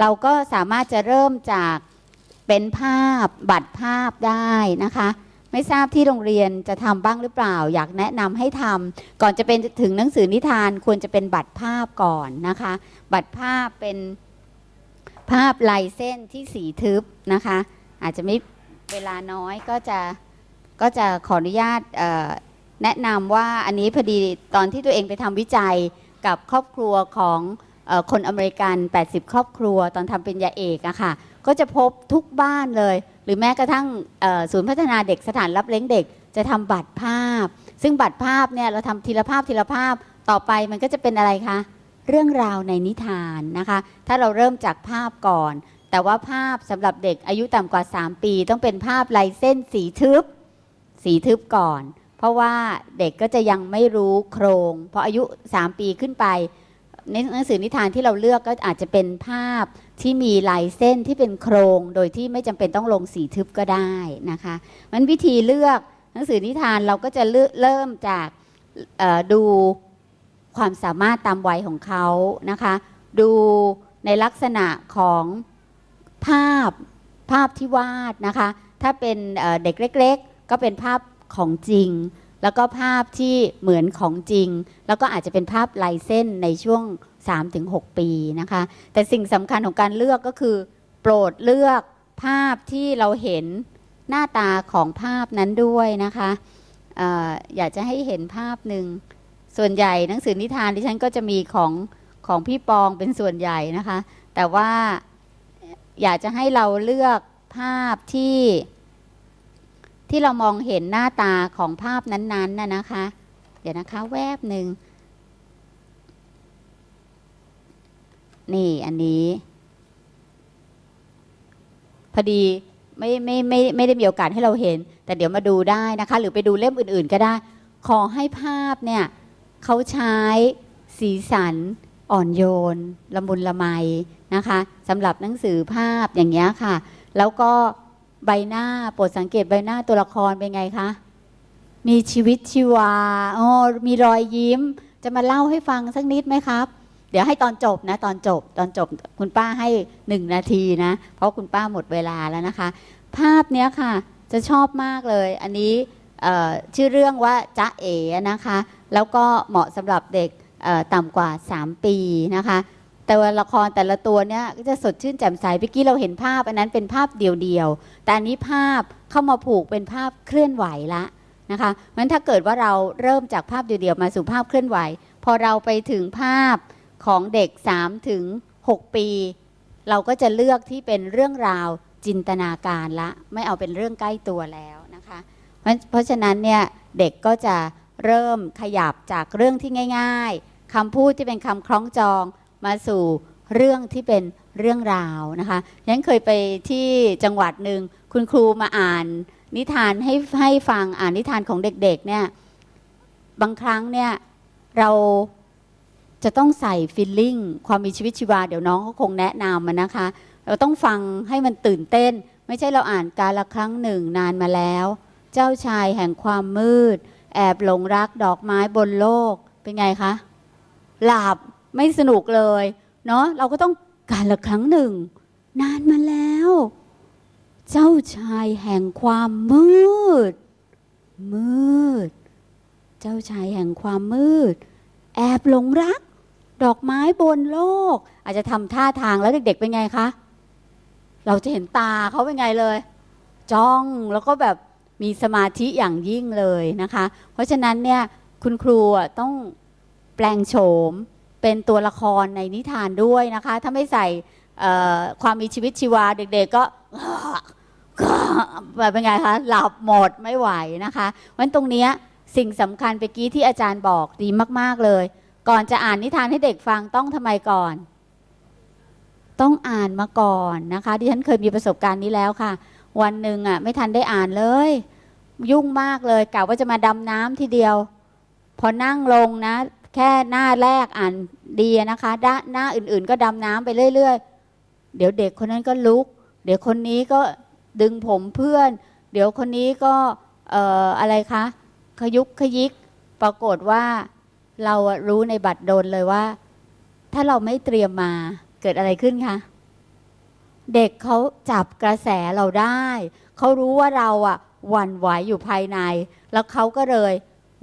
เราก็สามารถจะเริ่มจากเป็นภาพบัตรภาพได้นะคะ ไม่ทราบที่โรงเรียนจะทำบ้างหรือเปล่า อยากแนะนำให้ทำก่อนจะเป็นถึงหนังสือนิทานควรจะเป็นบัตรภาพก่อนนะคะ บัตรภาพเป็นภาพลายเส้นที่สีทึบนะคะ อาจจะไม่เวลาน้อยก็จะก็จะขออนุญาตแนะนำว่าอันนี้พอดีตอนที่ตัวเองไปทำวิจัยกับครอบครัวของ คนอเมริกัน 80 ครอบครัว ตอนทำเป็นยาเอกอะค่ะ ก็จะพบทุกบ้านเลย หรือแม้กระทั่งศูนย์พัฒนาเด็กสถานรับเลี้ยงเด็กจะทำบัตรภาพ ซึ่งบัตรภาพเนี่ยเราทำทีละภาพทีละภาพต่อไปมันก็จะเป็นอะไรคะ เรื่องราวในนิทานนะคะ ถ้าเราเริ่มจากภาพก่อน แต่ว่าภาพสำหรับเด็กอายุต่ำกว่า 3 ปี ต้องเป็นภาพลายเส้นสีทึบ สีทึบก่อน เพราะว่าเด็กก็จะยังไม่รู้โครงพออายุ 3 ปีขึ้นไป ในหนังสือนิทานที่เราเลือกก็อาจจะเป็นภาพที่มีลายเส้นที่เป็นโครงโดยที่ไม่จำเป็นต้องลงสีทึบก็ได้นะคะมันวิธีเลือกหนังสือนิทานเราก็จะเริ่มจากดูความสามารถตามวัยของเขานะคะ ดูในลักษณะของภาพภาพที่วาดนะคะ ถ้าเป็นเด็กเล็ก ๆ ก็เป็นภาพของจริง แล้วก็ภาพที่เหมือนของจริง แล้วก็อาจจะเป็นภาพลายเส้นในช่วง 3-6 ปีนะคะ แต่สิ่งสำคัญของการเลือกก็คือ โปรดเลือกภาพที่เราเห็นหน้าตาของภาพนั้นด้วยนะคะอออยากจะให้เห็นภาพหนึ่ง ส่วนใหญ่หนังสือนิทานที่ฉันก็จะมีของของพี่ปองเป็นส่วนใหญ่นะคะ แต่ว่าอยากจะให้เราเลือกภาพที่ ที่เรามองเห็นหน้าตาของภาพนั้นๆน่ะนะคะ เดี๋ยวนะคะแวบหนึ่งนี่อันนี้ พอดีไม่ไม่ไม่ไม่ได้มีโอกาสให้เราเห็น แต่เดี๋ยวมาดูได้นะคะ หรือไปดูเล่มอื่น ๆ ก็ได้ ขอให้ภาพเนี่ยเขาใช้สีสันอ่อนโยนละมุนละไมนะคะสำหรับหนังสือภาพอย่างเงี้ยค่ะ แล้วก็ ใบหน้าโปรดสังเกตใบหน้าตัวละครเป็นไงคะ มีชีวิตชีวาอ๋อมีรอยยิ้ม จะมาเล่าให้ฟังสักนิดไหมครับ เดี๋ยวให้ตอนจบนะ ตอนจบ ตอนจบคุณป้าให้หนึ่งนาทีนะ เพราะคุณป้าหมดเวลาแล้วนะคะ ภาพเนี้ยค่ะ จะชอบมากเลย อันนี้ชื่อเรื่องว่าจ๊ะเอ๋นะคะ แล้วก็เหมาะสำหรับเด็กต่ำกว่า 3 ปีนะคะ แต่ว่าละครแต่ละตัวเนี้ยก็จะสดชื่นแจ่มใสเมื่อกี้เราเห็นภาพ อันนั้นเป็นภาพเดียวๆแต่อันนี้ภาพเข้ามาผูกเป็นภาพเคลื่อนไหวละนะคะมันถ้าเกิดว่าเราเริ่มจากภาพเดียวๆมาสู่ภาพเคลื่อนไหว พอเราไปถึงภาพของเด็ก3ถึง6ปี เราก็จะเลือกที่เป็นเรื่องราวจินตนาการละ ไม่เอาเป็นเรื่องใกล้ตัวแล้วนะคะเพราะฉะนั้นเนี่ยเด็กก็จะเริ่มขยับจากเรื่องที่ง่าย ๆคำพูดที่เป็นคำคล้องจอง มาสู่เรื่องที่เป็นเรื่องราวนะคะยังเคยไปที่จังหวัดหนึ่งคุณครูมาอ่านนิทานให้ให้ฟังอ่านนิทานของเด็กๆเนี่ยบางครั้งเนี่ยเราจะต้องใส่ฟิลลิ่งความมีชีวิตชีวาเดี๋ยวน้องเขาคงแนะนำมานะคะ เราต้องฟังให้มันตื่นเต้น ไม่ใช่เราอ่านการละครั้งหนึ่งนานมาแล้ว เจ้าชายแห่งความมืด แอบหลงรักดอกไม้บนโลกเป็นไงคะ หลับ ไม่สนุกเลยเนาะเราก็ต้องการละครั้งหนึ่ง นานมาแล้ว เจ้าชายแห่งความมืด มืด เจ้าชายแห่งความมืด แอบหลงรัก ดอกไม้บนโลก อาจจะทำท่าทางแล้วเด็ก ๆ เป็นไงคะ เราจะเห็นตาเขาเป็นไงเลย จ้องแล้วก็แบบมีสมาธิอย่างยิ่งเลยนะคะ เพราะฉะนั้นเนี่ยคุณครูต้องแปลงโฉม เป็นตัวละครในนิทานด้วยนะคะ ถ้าไม่ใส่ความมีชีวิตชีวาเด็กๆก็แบบเป็นไงคะหลับหมดไม่ไหวนะคะวันตรงนี้สิ่งสำคัญไปกี้ที่อาจารย์บอกดีมาก ๆเลย ก่อนจะอ่านนิทานให้เด็กฟังต้องทำไมก่อน ต้องอ่านมาก่อนนะคะที่ฉันเคยมีประสบการณ์นี้แล้วค่ะ วันหนึ่งอะไม่ทันได้อ่านเลย ยุ่งมากเลยกะว่าจะมาดำน้ำทีเดียว พอนั่งลงนะ แค่หน้าแรกอ่านดีนะคะด้านหน้าอื่นๆ ก็ดำน้ำไปเรื่อย ๆ เดี๋ยวเด็กคนนั้นก็ลุก เดี๋ยวคนนี้ก็ดึงผมเพื่อน เดี๋ยวคนนี้ก็เอ่ออะไรคะขยุกขยิกปรากฏว่าเรารู้ในบัตรโดนเลยว่า ถ้าเราไม่เตรียมมาเกิดอะไรขึ้นคะเด็กเขาจับกระแสเราได้ เขารู้ว่าเราอะหวั่นไหวอยู่ภายใน แล้วเขาก็เลย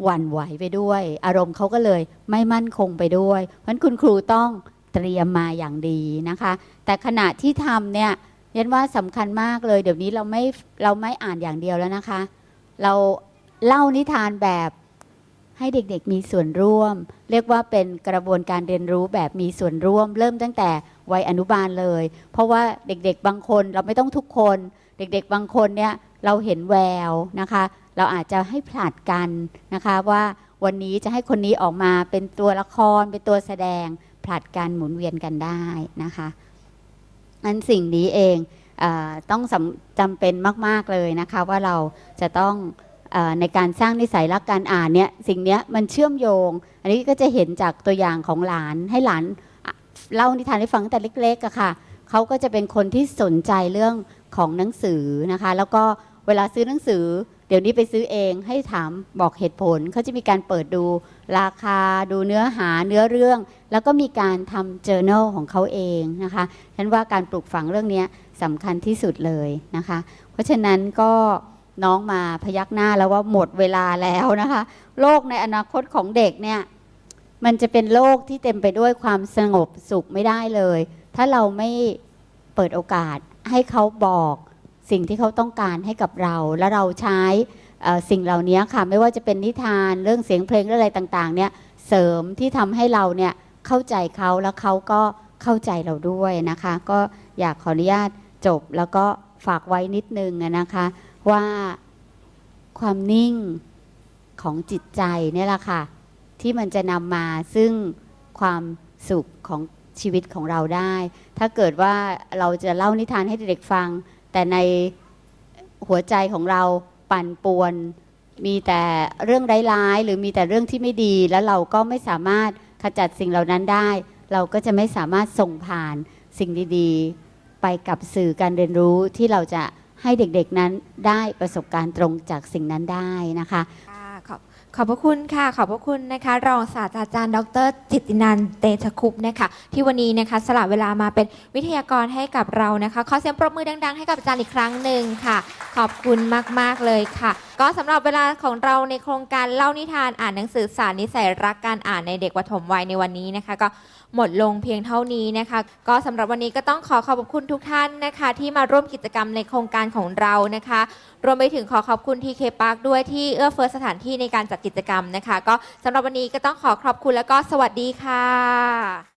หวั่นไหวไปด้วย อารมณ์เขาก็เลยไม่มั่นคงไปด้วยเพราะฉะนั้นคุณครูต้องเตรียมมาอย่างดีนะคะ แต่ขณะที่ทำเนี่ยยันว่าสำคัญมากเลย เดี๋ยวนี้เราไม่เราไม่อ่านอย่างเดียวแล้วนะคะ เราเล่านิทานแบบให้เด็กๆมีส่วนร่วม เรียกว่าเป็นกระบวนการเรียนรู้แบบมีส่วนร่วม เริ่มตั้งแต่วัยอนุบาลเลย เพราะว่าเด็กๆบางคนเราไม่ต้องทุกคน เด็กๆบางคนเนี่ยเราเห็นแววนะคะ เราอาจจะให้ผลัดกันนะคะว่าวันนี้จะให้คนนี้ออกมาเป็นตัวละครเป็นตัวแสดงผลัดกันหมุนเวียนกันได้นะคะอันสิ่งนี้เองเอต้องจำเป็นมาก ๆเลยนะคะว่าเราจะต้องอในการสร้างนิสัยรักการอ่านเนี่ยสิ่งเนี้ยมันเชื่อมโยง อันนี้ก็จะเห็นจากตัวอย่างของหลานให้หลานเล่านิทานให้ฟังตั้งแต่เล็กๆอะค่ะเขาก็จะเป็นคนที่สนใจเรื่องของหนังสือนะคะ แล้วก็เวลาซื้อหนังสือ เดี๋ยวนี้ไปซื้อเองให้ถามบอกเหตุผลเขาจะมีการเปิดดูราคาดูเนื้อหาเนื้อเรื่อง แล้วก็มีการทำ journal ของเขาเองนะคะฉันว่าการปลูกฝังเรื่องนี้สำคัญที่สุดเลยนะคะ เพราะฉะนั้นก็น้องมาพยักหน้าแล้วว่าหมดเวลาแล้วนะคะ โลกในอนาคตของเด็กเนี่ยมันจะเป็นโลกที่เต็มไปด้วยความสงบสุขไม่ได้เลย ถ้าเราไม่เปิดโอกาสให้เขาบอก สิ่งที่เขาต้องการให้กับเรา และเราใช้สิ่งเหล่านี้ค่ะไม่ว่าจะเป็นนิทานเรื่องเสียงเพลงเรื่องอะไรต่างๆ เนี่ยเสริมที่ทำให้เราเนี่ยเข้าใจเขาแล้วเขาก็เข้าใจเราด้วยนะคะ ก็อยากขออนุญาตจบแล้วก็ฝากไว้นิดนึงนะคะว่าความนิ่งของจิตใจเนี่ยแหละค่ะ ที่มันจะนำมาซึ่งความสุขของชีวิตของเราได้ ถ้าเกิดว่าเราจะเล่านิทานให้เด็กๆฟัง แต่ในหัวใจของเราปั่นป่วน มีแต่เรื่องร้ายๆ หรือมีแต่เรื่องที่ไม่ดี แล้วเราก็ไม่สามารถขจัดสิ่งเหล่านั้นได้ เราก็จะไม่สามารถส่งผ่านสิ่งดีๆ ไปกับสื่อการเรียนรู้ที่เราจะให้เด็กๆนั้นได้ประสบการณ์ตรงจากสิ่งนั้นได้นะคะ ขอบพระคุณค่ะ ขอบพระคุณนะคะ รองศาสตราจารย์ ดร จิตตินันเตชคุปนะคะ ที่วันนี้นะคะ สละเวลามาเป็นวิทยากรให้กับเรานะคะ ขอเสียงปรบมือดัง ๆ ให้กับอาจารย์อีกครั้งหนึ่งค่ะ ขอบคุณมาก ๆ เลยค่ะ ก็สำหรับเวลาของเราในโครงการเล่านิทานอ่านหนังสือสารนิสัยรักการอ่านในเด็กปฐมวัยในวันนี้นะคะ ก็หมดลงเพียงเท่านี้นะคะ ก็สำหรับวันนี้ก็ต้องขอขอบคุณทุกท่านนะคะ ที่มาร่วมกิจกรรมในโครงการของเรานะคะ รวมไปถึงขอขอบคุณ TK Park ด้วยที่เอื้อเฟื้อสถานที่ในการจัดกิจกรรมนะคะ ก็สำหรับวันนี้ก็ต้องขอขอบคุณแล้วก็สวัสดีค่ะ